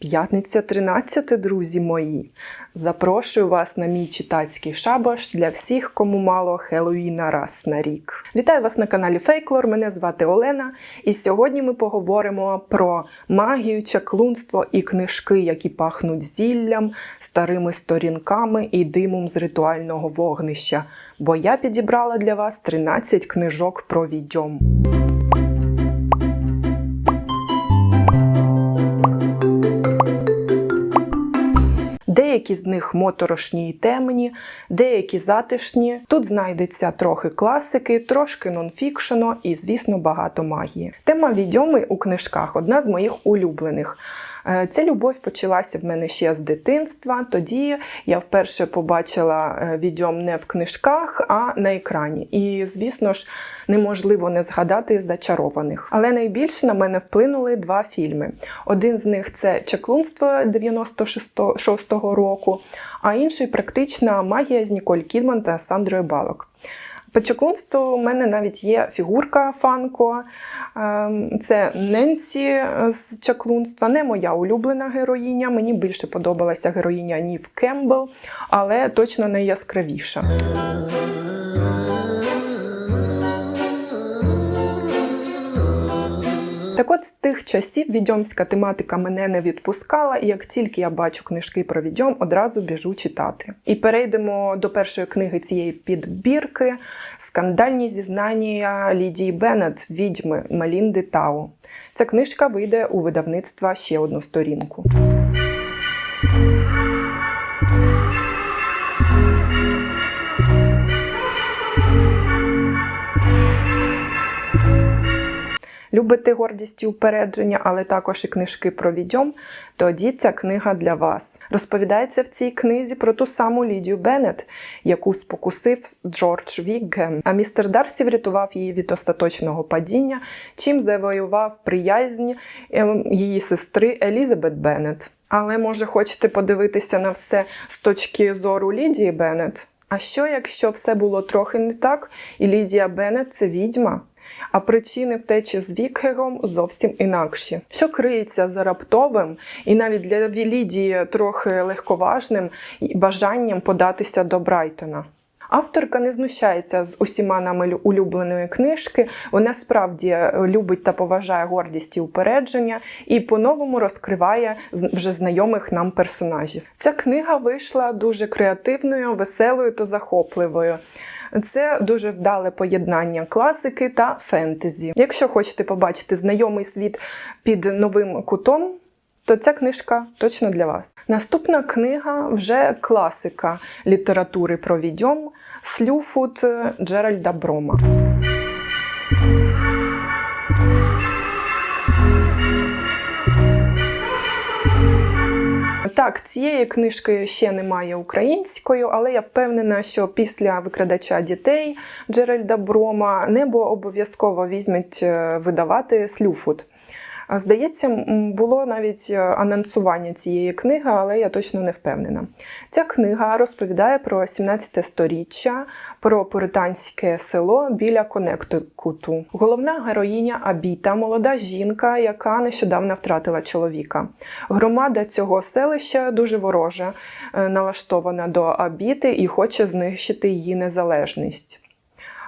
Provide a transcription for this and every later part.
П'ятниця 13, друзі мої. Запрошую вас на мій читацький шабаш для всіх, кому мало Хеллоїна раз на рік. Вітаю вас на каналі Фейклор. Мене звати Олена, і сьогодні ми поговоримо про магію, чаклунство і книжки, які пахнуть зіллям, старими сторінками і димом з ритуального вогнища. Бо я підібрала для вас 13 книжок про відьом. Деякі з них моторошні і темні, деякі затишні. Тут знайдеться трохи класики, трошки нонфікшено і, звісно, багато магії. Тема відьоми у книжках одна з моїх улюблених. Е, Ця любов почалася в мене ще з дитинства. Тоді я вперше побачила е, відьом не в книжках, а на екрані. І, звісно ж, неможливо не згадати зачарованих. Але найбільше на мене вплинули два фільми. Один з них це Чаклунство 96-го року, а інший практична магія з Ніколь Кідман та Сандрою Балок. По чекунству у мене навіть є фігурка Фанко. Ем, Це Ненсі з чаклунства. Не моя улюблена героїня. Мені більше подобалася героїня Нів Кембл, але точно найяскравіша. Так от з тих часів відьомська тематика мене не відпускала, і як тільки я бачу книжки про відьом, одразу біжу читати. І перейдемо до першої книги цієї підбірки Скандальні зізнання Лідії Беннет, відьми Малінди Тау. Ця книжка вийде у видавництва ще одну сторінку. Любите гордість і упередження, але також і книжки про відьом, тоді ця книга для вас. Розповідається в цій книзі про ту саму Лідію Беннет, яку спокусив Джордж Віггем. А містер Дарсі врятував її від остаточного падіння, чим завоював приязнь ем, її сестри Елізабет Беннет. Але може хочете подивитися на все з точки зору Лідії Беннет? А що, якщо все було трохи не так, і Лідія Беннет – це відьма? А причини втечі з Вікгером зовсім інакші. Що криється за раптовим і навіть для Лідії трохи легковажним бажанням податися до Брайтона. Авторка не знущається з усіма нами улюбленої книжки. Вона справді любить та поважає гордість і упередження і по-новому розкриває вже знайомих нам персонажів. Ця книга вийшла дуже креативною, веселою та захопливою. Це дуже вдале поєднання класики та фентезі. Якщо хочете побачити знайомий світ під новим кутом, то ця книжка точно для вас. Наступна книга вже класика літератури про відьом Слюфут Джеральда Брома. Так, цієї книжки ще немає українською, але я впевнена, що після викрадача дітей Джеральда Брома небо обов'язково візьметь видавати Слюфут. Здається, було навіть анонсування цієї книги, але я точно не впевнена. Ця книга розповідає про 17 сторіччя, про пуританське село біля Коннектикуту. Головна героїня Абіта, молода жінка, яка нещодавно втратила чоловіка. Громада цього селища дуже ворожа, налаштована до Абіти і хоче знищити її незалежність.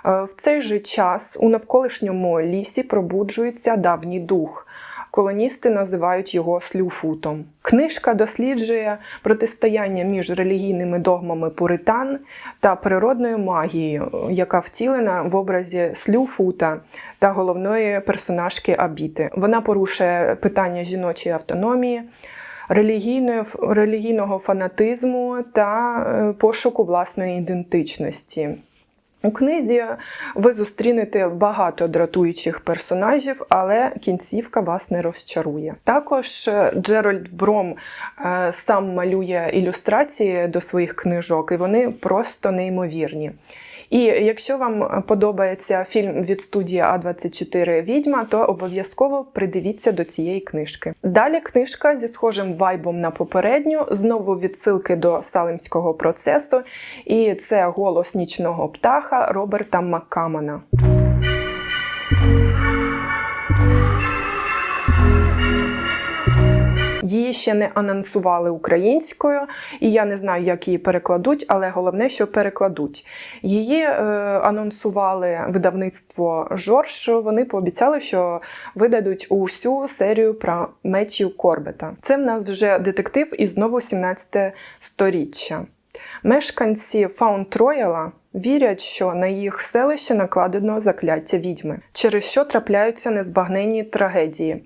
В цей же час у навколишньому лісі пробуджується давній дух. Колоністи називають його слюфутом. Книжка досліджує протистояння між релігійними догмами пуритан та природною магією, яка втілена в образі слюфута та головної персонажки Абіти. Вона порушує питання жіночої автономії. Релігійного фанатизму та пошуку власної ідентичності. У книзі ви зустрінете багато дратуючих персонажів, але кінцівка вас не розчарує. Також Джеральд Бром е, сам малює ілюстрації до своїх книжок, і вони просто неймовірні. І якщо вам подобається фільм від студії А24 Відьма, то обов'язково придивіться до цієї книжки. Далі книжка зі схожим вайбом на попередню, знову відсилки до салимського процесу, і це голос нічного птаха Роберта Маккамана. Її ще не анонсували українською, і я не знаю, як її перекладуть, але головне, що перекладуть. Її е, анонсували видавництво Жорж. Вони пообіцяли, що видадуть усю серію про Меттію Корбета. Це в нас вже детектив із знову 17 сторіччя. Мешканці Фаунд Рояла вірять, що на їх селище накладено закляття відьми, через що трапляються незбагненні трагедії.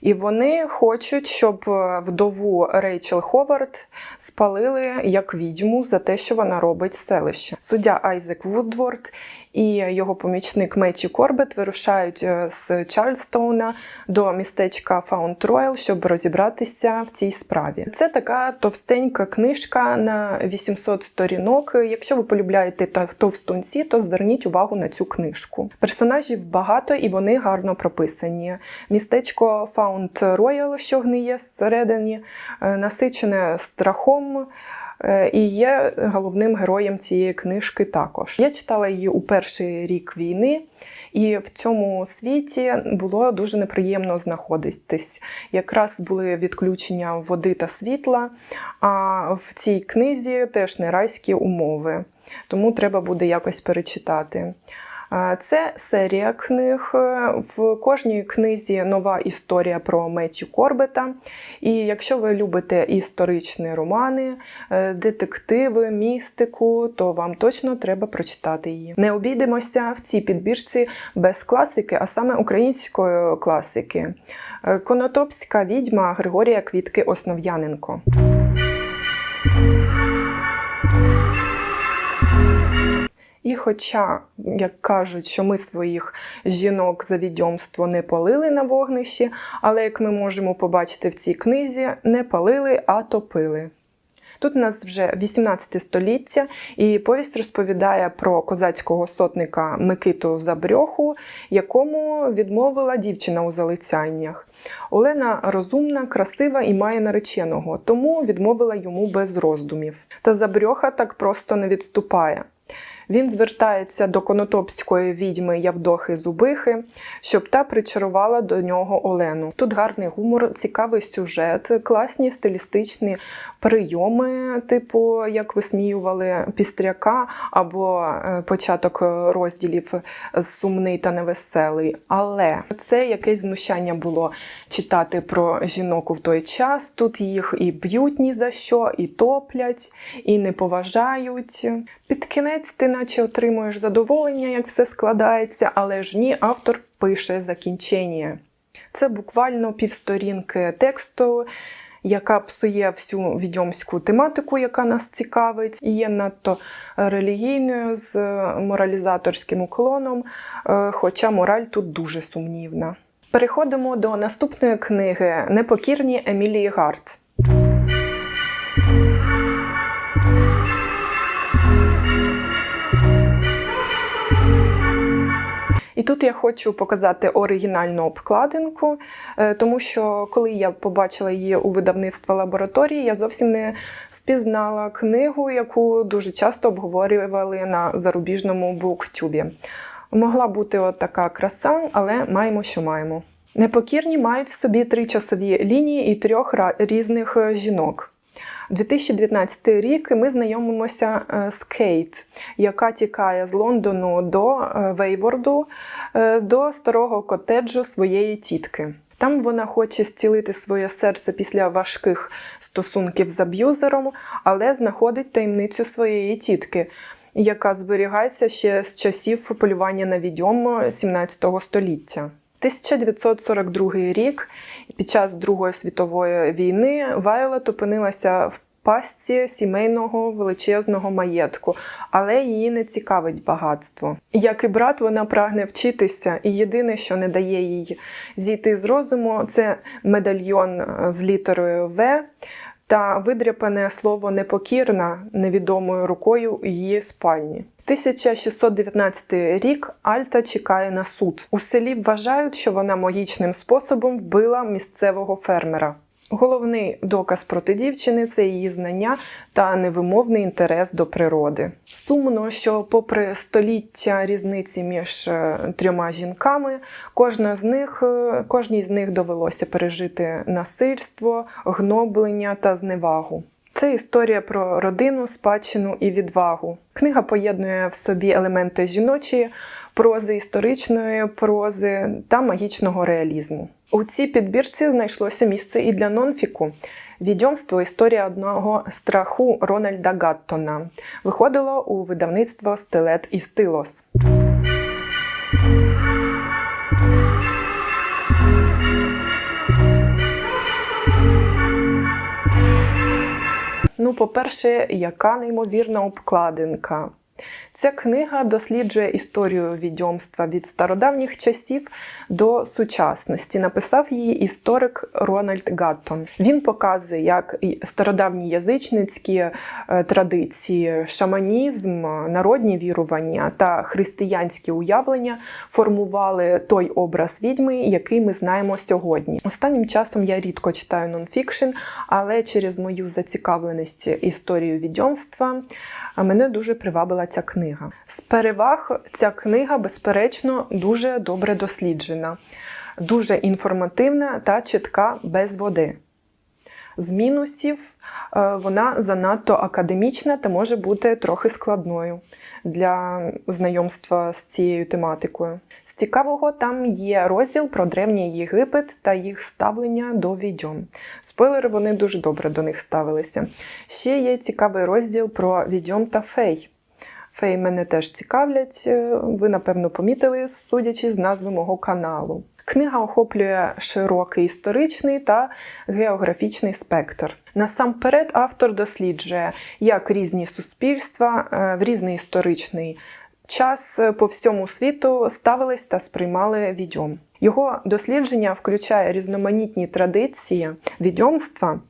І вони хочуть, щоб е, вдову Рейчел Ховард спалили як відьму за те, що вона робить селище. Суддя Айзек Вудворд і його помічник Меті Корбет вирушають е, з Чарльстоуна до містечка Фаунд Роял, щоб розібратися в цій справі. Це така товстенька книжка на 800 сторінок. Якщо ви полюбляєте товстунці, то зверніть увагу на цю книжку. Персонажів багато і вони гарно прописані. Містечко Фаунд Роял, що гниє зсередині, е, насичене страхом. Е, І є головним героєм цієї книжки також. Я читала її у перший рік війни, і в цьому світі було дуже неприємно знаходитись. Якраз були відключення води та світла, а в цій книзі теж не райські умови. Тому треба буде якось перечитати. Це серія книг. В кожній книзі нова історія про Меттю Корбета. І якщо ви любите історичні романи, е, детективи, містику, то вам точно треба прочитати її. Не обійдемося в цій підбірці без класики, а саме української класики. Е, Конотопська відьма Григорія Квітки Основ'яненко. Хоча, як кажуть, що ми своїх жінок за відьомство не палили на вогнищі, але як ми можемо побачити в цій книзі, не палили, а топили. Тут у нас вже 18 століття, і повість розповідає про козацького сотника Микиту Забрьоху, якому відмовила дівчина у залицяннях. Олена розумна, красива і має нареченого, тому відмовила йому без роздумів. Та Забрьоха так просто не відступає. Він звертається до конотопської відьми Явдохи Зубихи, щоб та причарувала до нього Олену. Тут гарний гумор, цікавий сюжет, класні стилістичні прийоми, типу як висміювали пістряка, або е, початок розділів сумний та невеселий. Але це якесь знущання було читати про жінок в той час. Тут їх і б'ють ні за що, і топлять, і не поважають. Під кінець ти наче отримуєш задоволення, як все складається, але ж ні, автор пише закінчення. Це буквально півсторінки тексту, яка псує всю відьомську тематику, яка нас цікавить, і є надто релігійною з моралізаторським уклоном, е, хоча мораль тут дуже сумнівна. Переходимо до наступної книги Непокірні Емілії Гарт. Тут я хочу показати оригінальну обкладинку, е, тому що коли я побачила її у видавництва лабораторії, я зовсім не впізнала книгу, яку дуже часто обговорювали на зарубіжному буктюбі. Могла бути от така краса, але маємо, що маємо. Непокірні мають в собі три часові лінії і трьох різних е, жінок. 2019 рік ми знайомимося е, з Кейт, яка тікає з Лондону до е, Вейворду, е, до старого котеджу своєї тітки. Там вона хоче зцілити своє серце після важких стосунків з аб'юзером, але знаходить таємницю своєї тітки, яка зберігається ще з часів полювання на відьом 17 століття. 1942 рік під час Другої світової війни Вайлот опинилася в пастці сімейного величезного маєтку, але її не цікавить багатство. Як і брат, вона прагне вчитися, і єдине, що не дає їй зійти з розуму, це медальйон з літерою В та видряпане слово непокірна невідомою рукою її спальні. 1619 рік Альта чекає на суд. У селі вважають, що вона магічним способом вбила місцевого фермера. Головний доказ проти дівчини це її знання та невимовний інтерес до природи. Сумно, що, попри століття різниці між е, трьома жінками, кожна з них, е, кожній з них довелося пережити насильство, гноблення та зневагу. Це історія про родину, спадщину і відвагу. Книга поєднує в собі елементи жіночої прози, історичної прози та магічного реалізму. У цій підбірці знайшлося місце і для нонфіку. Відьомство історія одного страху Рональда Гаттона виходило у видавництво Стилет і Стилос. Ну, по-перше, яка неймовірна обкладинка. Ця книга досліджує історію відьомства від стародавніх часів до сучасності. Написав її історик Рональд Гаттон. Він показує, як стародавні язичницькі е, традиції, шаманізм, народні вірування та християнські уявлення формували той образ відьми, який ми знаємо сьогодні. Останнім часом я рідко читаю нонфікшн, але через мою зацікавленість історією відьомства. А мене дуже привабила ця книга. З переваг ця книга, безперечно, дуже добре досліджена, дуже інформативна та чітка без води. З мінусів е, вона занадто академічна та може бути трохи складною для знайомства з цією тематикою. З цікавого там є розділ про древній Єгипет та їх ставлення до відьом. Спойлери, вони дуже добре до них ставилися. Ще є цікавий розділ про відьом та фей. Фей мене теж цікавлять, е, ви, напевно, помітили, судячи з назви мого каналу. Книга охоплює широкий історичний та географічний спектр. Насамперед, автор досліджує, як різні суспільства е, в різний історичний час по всьому світу ставились та сприймали відьом. Його дослідження включає різноманітні традиції відьомства,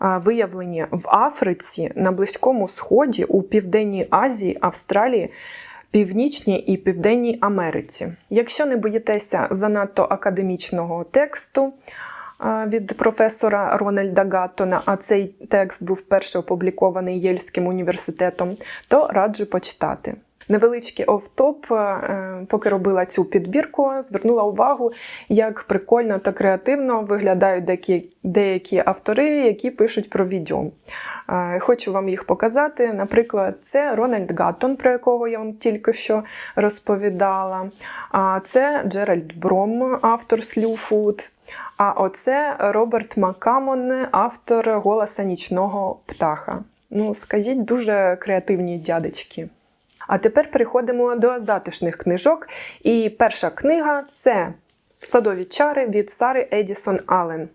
виявлені в Африці, на Близькому Сході, у Південній Азії, Австралії. Північній і Південній Америці. Якщо не боїтеся занадто академічного тексту від професора Рональда Гаттона, а цей текст був вперше опублікований Єльським університетом, то раджу почитати. Невеличкий офтоп, е, поки робила цю підбірку, звернула увагу, як прикольно та креативно виглядають деякі деякі автори, які пишуть про відьом. Хочу вам їх показати. Наприклад, це Рональд Гаттон, про якого я вам тільки що розповідала. А це Джеральд Бром, автор Слюфуд. А оце Роберт Макамон, автор голоса нічного птаха. Ну, скажіть, дуже креативні дядечки. А тепер переходимо до затишних книжок. І перша книга це Садові чари від Сари Едісон Аллен.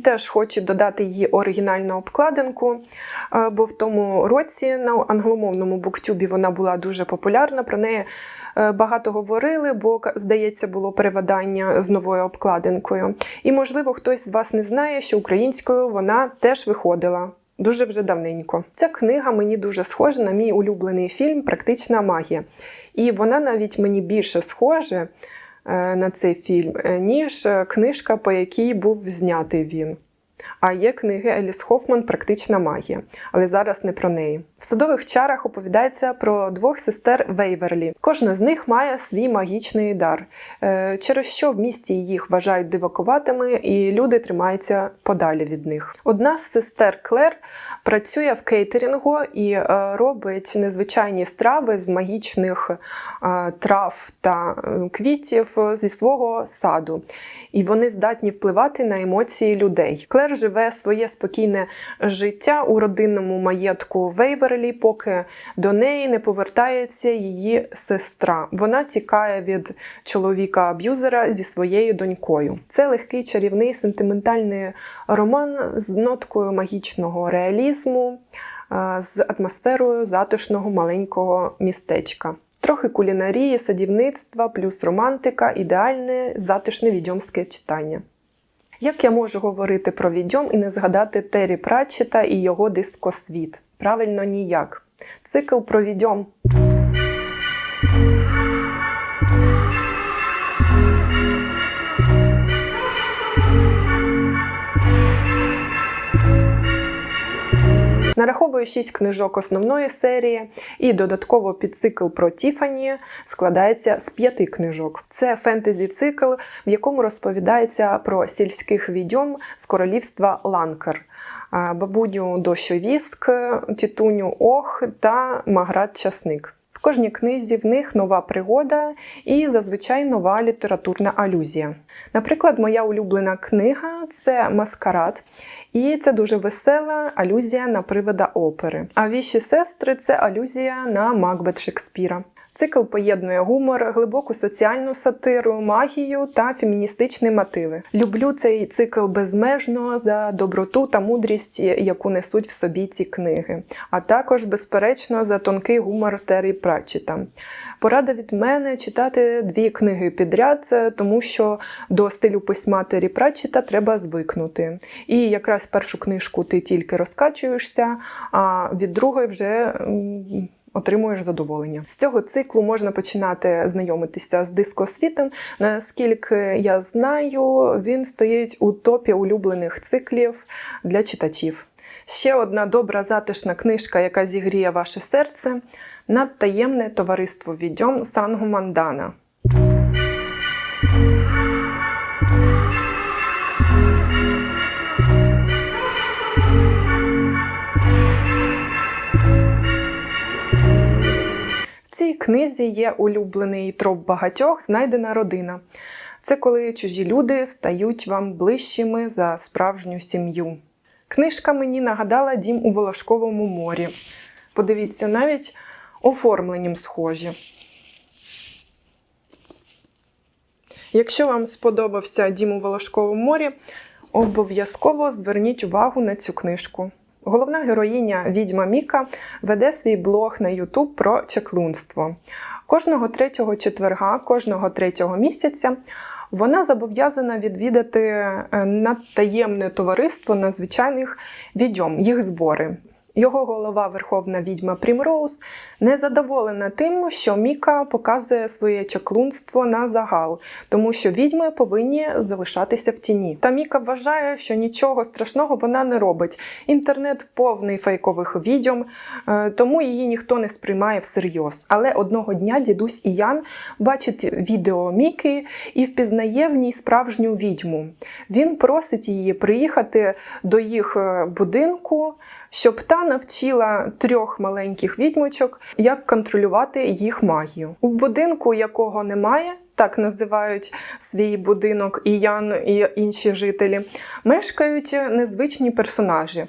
Теж хочу додати її оригінальну обкладинку, е, бо в тому році на англомовному буктюбі вона була дуже популярна. Про неї Е, багато говорили, бо, здається, було переведення з новою обкладинкою. І, можливо, хтось з вас не знає, що українською вона теж виходила. Дуже вже давненько. Ця книга мені дуже схожа на мій улюблений фільм Практична магія. І вона навіть мені більше схожа на цей фільм, е, ніж книжка, по якій був знятий він. А є книги Еліс Хофман Практична магія, але зараз не про неї. В садових чарах оповідається про двох сестер Вейверлі. Кожна з них має свій магічний дар, е, через що в місті їх вважають дивакуватими, і люди тримаються подалі від них. Одна з сестер Клер працює в кейтерінгу і е, робить незвичайні страви з магічних е, трав та квітів зі свого саду. І вони здатні впливати на емоції людей. Клер живе своє спокійне життя у родинному маєтку Вейверлі, поки до неї не повертається її сестра. Вона тікає від чоловіка-аб'юзера зі своєю донькою. Це легкий чарівний сентиментальний роман з ноткою магічного реалізму, з атмосферою затишного маленького містечка. Трохи кулінарії, садівництва, плюс романтика, ідеальне затишне відьомське читання. Як я можу говорити про відьом і не згадати Террі Пратчета і його дискосвіт? Правильно, ніяк. Цикл про відьом. Нараховую 6 книжок основної серії, і додатково підцикл про Тіфані складається з п'яти книжок. Це фентезі-цикл, в якому розповідається про сільських відьом з королівства Ланкар. Бабуню Дощовіск, тітуню Ох та Маград Часник. В кожній книзі в них нова пригода і зазвичай нова літературна алюзія. Наприклад, моя улюблена книга це Маскарад, і це дуже весела алюзія на привида опери. А віші сестри це алюзія на Макбет Шекспіра. Цикл поєднує гумор, глибоку соціальну сатиру, магію та феміністичні мотиви. Люблю цей цикл безмежно за доброту та мудрість, яку несуть в собі ці книги, а також, безперечно, за тонкий гумор Террі Пратчета. Порада від мене читати дві книги підряд, тому що до стилю письма Террі Пратчета треба звикнути. І якраз першу книжку ти тільки розкачуєшся, а від другої вже отримуєш задоволення. З цього циклу можна починати знайомитися з дискосвітом. Наскільки я знаю, він стоїть у топі улюблених циклів для читачів. Ще одна добра затишна книжка, яка зігріє ваше серце надтаємне товариство відьом Сангу цій книзі є улюблений троп багатьох знайдена родина. Це коли чужі люди стають вам ближчими за справжню сім'ю. Книжка мені нагадала дім у Волошковому морі. Подивіться, навіть оформленням схожі. Якщо вам сподобався дім у Волошковому морі, обов'язково зверніть увагу на цю книжку. Головна героїня відьма Міка веде свій блог на Ютуб про чеклунство. Кожного третього четверга, кожного третього місяця вона зобов'язана відвідати е, надтаємне товариство надзвичайних відьом, їх збори. Його голова Верховна відьма Прімроуз незадоволена тим, що Міка показує своє чаклунство на загал, тому що відьми повинні залишатися в тіні. Та Міка вважає, що нічого страшного вона не робить. Інтернет повний фейкових відьом, е, тому її ніхто не сприймає всерйоз. Але одного дня дідусь Іян бачить відео Міки і впізнає в ній справжню відьму. Він просить її приїхати до їх е, будинку щоб та навчила трьох маленьких відьмочок, як контролювати їх магію. У будинку, якого немає, так називають свій будинок і Ян і інші жителі, мешкають незвичні персонажі.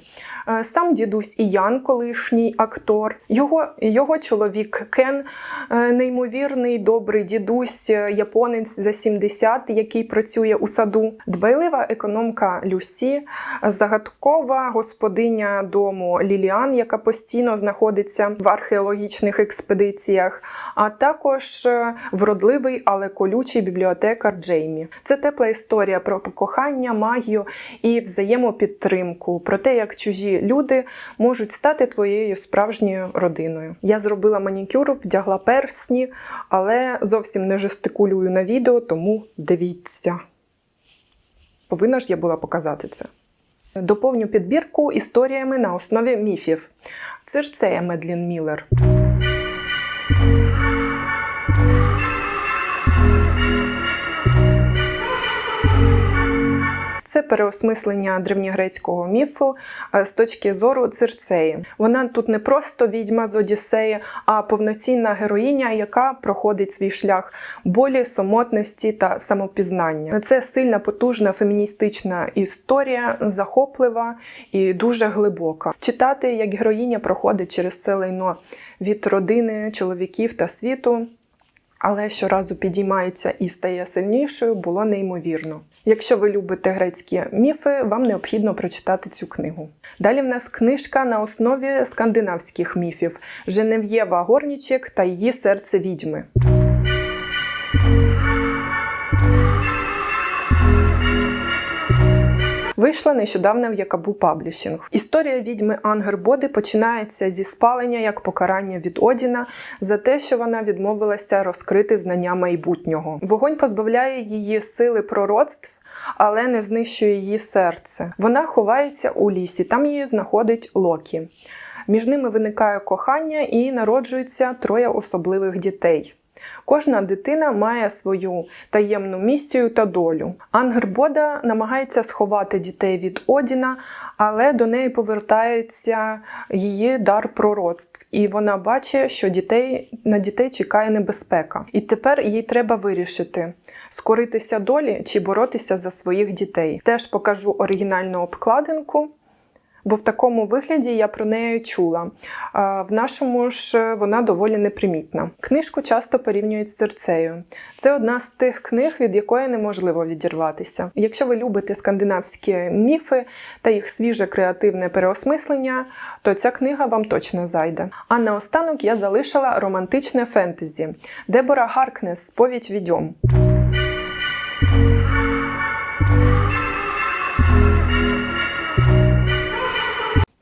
Е, сам дідусь Іян, колишній актор, його його чоловік Кен, е, неймовірний добрий дідусь, е, японець за 70, який працює у саду, дбайлива економка Люсі, загадкова господиня дому Ліліан, яка постійно знаходиться в археологічних експедиціях, а також вродливий, але колючий бібліотекар Джеймі. Це тепла історія про кохання, магію і взаємопідтримку, про те, як чужі люди можуть стати твоєю справжньою родиною. Я зробила манікюр, вдягла персні, але зовсім не жестикулюю на відео, тому дивіться. Повинна ж я була показати це. Доповню підбірку історіями на основі міфів. Цирцея Медлін Міллер. Це переосмислення древньогрецького міфу е, з точки зору Цирцеї. Вона тут не просто відьма з Одіссеї, а повноцінна героїня, яка проходить свій шлях болі, самотності та самопізнання. Це сильна, потужна феміністична історія, захоплива і дуже глибока. Читати, як героїня проходить через це лайно від родини, чоловіків та світу але щоразу підіймається і стає сильнішою, було неймовірно. Якщо ви любите грецькі міфи, вам необхідно прочитати цю книгу. Далі в нас книжка на основі скандинавських міфів Женев'єва Горнічек та її серце відьми. Вийшла нещодавно в Якабу Паблішінг. Історія відьми Ангербоди починається зі спалення як покарання від Одіна за те, що вона відмовилася розкрити знання майбутнього. Вогонь позбавляє її сили пророцтв. Але не знищує її серце. Вона ховається у лісі, там її знаходить Локі. Між ними виникає кохання і народжується троє особливих дітей. Кожна дитина має свою таємну місію та долю. Ангербода намагається сховати дітей від Одіна, але до неї повертається її дар пророцтв, і вона бачить, що дітей на дітей чекає небезпека. І тепер їй треба вирішити. Скоритися долі чи боротися за своїх дітей. Теж покажу оригінальну обкладинку, бо в такому вигляді я про неї чула. В нашому ж вона доволі непримітна. Книжку часто порівнюють з серцею. Це одна з тих книг, від якої неможливо відірватися. Якщо ви любите скандинавські міфи та їх свіже креативне переосмислення, то ця книга вам точно зайде. А наостанок я залишила романтичне фентезі Дебора Гаркнес Сповідь відьом.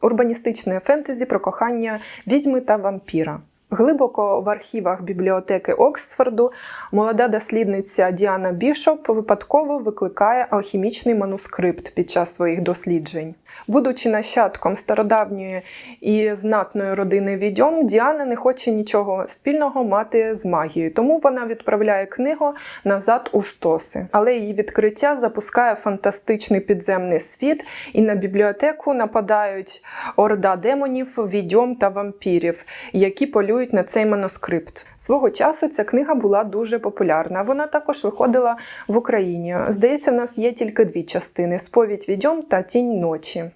Урбаністичне фентезі про кохання відьми та вампіра. Глибоко в архівах бібліотеки Оксфорду молода дослідниця Діана Бішоп випадково викликає алхімічний манускрипт під час своїх досліджень. Будучи нащадком стародавньої і знатної родини відьом, Діана не хоче нічого спільного мати з магією, тому вона відправляє книгу назад у стоси. Але її відкриття запускає фантастичний підземний світ, і на бібліотеку нападають орда демонів, відьом та вампірів, які полюють на цей манускрипт. Свого часу ця книга була дуже популярна. Вона також виходила в Україні. Здається, в нас є тільки дві частини: сповідь відьом та тінь ночі.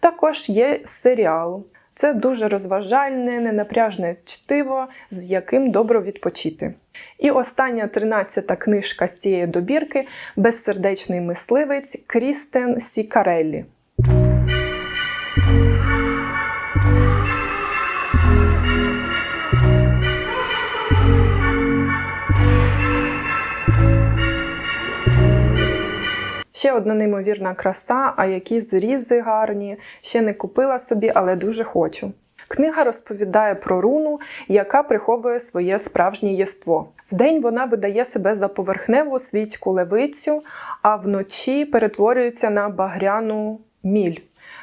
Також є серіал. Це дуже розважальне, ненапряжне чтиво, з яким добре відпочити. І остання тринадцята книжка з цієї добірки Безсердечний мисливець Крістен Сікареллі. Ще одна неймовірна краса, а які зрізи гарні. Ще не купила собі, але дуже хочу. Книга розповідає про руну, яка приховує своє справжнє єство. Вдень вона видає себе за поверхневу світську левицю, а вночі перетворюється на багряну міль.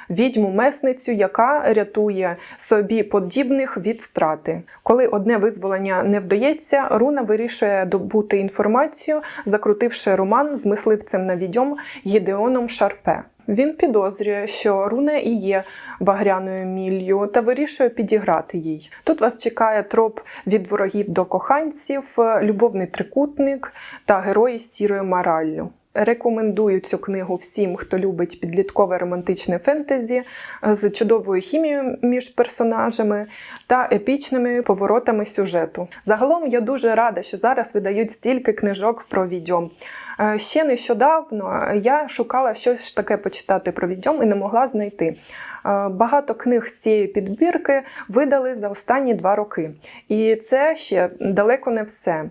Відьму месницю, яка рятує собі подібних від страти. Коли одне визволення не вдається, Руна вирішує добути інформацію, закрутивши роман з мисливцем на відьом Гідеоном Шарпе. Він підозрює, що Руна і є багряною міллю та вирішує підіграти їй. Тут вас чекає троп від ворогів до коханців, любовний трикутник та герої сірою мораллю. Рекомендую цю книгу всім, хто любить підліткове романтичне фентезі з чудовою хімією між персонажами та епічними поворотами сюжету. Загалом я дуже рада, що зараз видають стільки книжок про відьом. Е, Ще нещодавно я шукала щось таке почитати про відьом і не могла знайти. Багато книг з цієї підбірки видали за останні два роки. І це ще далеко не все.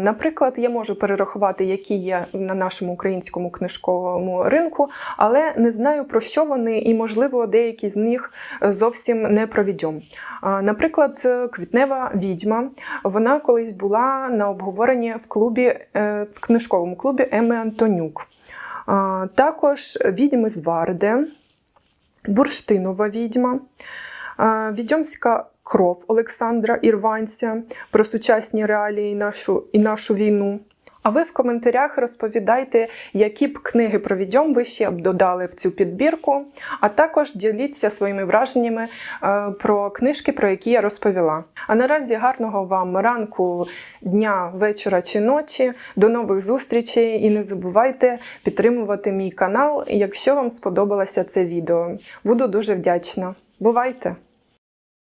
Наприклад, я можу перерахувати, які є на нашому українському книжковому ринку, але не знаю про що вони, і, можливо, деякі з них зовсім не про відьом. Наприклад, квітнева відьма. Вона колись була на обговоренні в клубі е, в книжковому клубі Еми Антонюк. Також відьми з Варде, бурштинова відьма, відьомська кров Олександра Ірванця про сучасні реалії нашу, і нашу війну. А ви в коментарях розповідайте, які б книги про відьом ви ще б додали в цю підбірку, а також діліться своїми враженнями е, про книжки, про які я розповіла. А наразі гарного вам ранку, дня, вечора чи ночі. До нових зустрічей і не забувайте підтримувати мій канал, якщо вам сподобалося це відео. Буду дуже вдячна. Бувайте!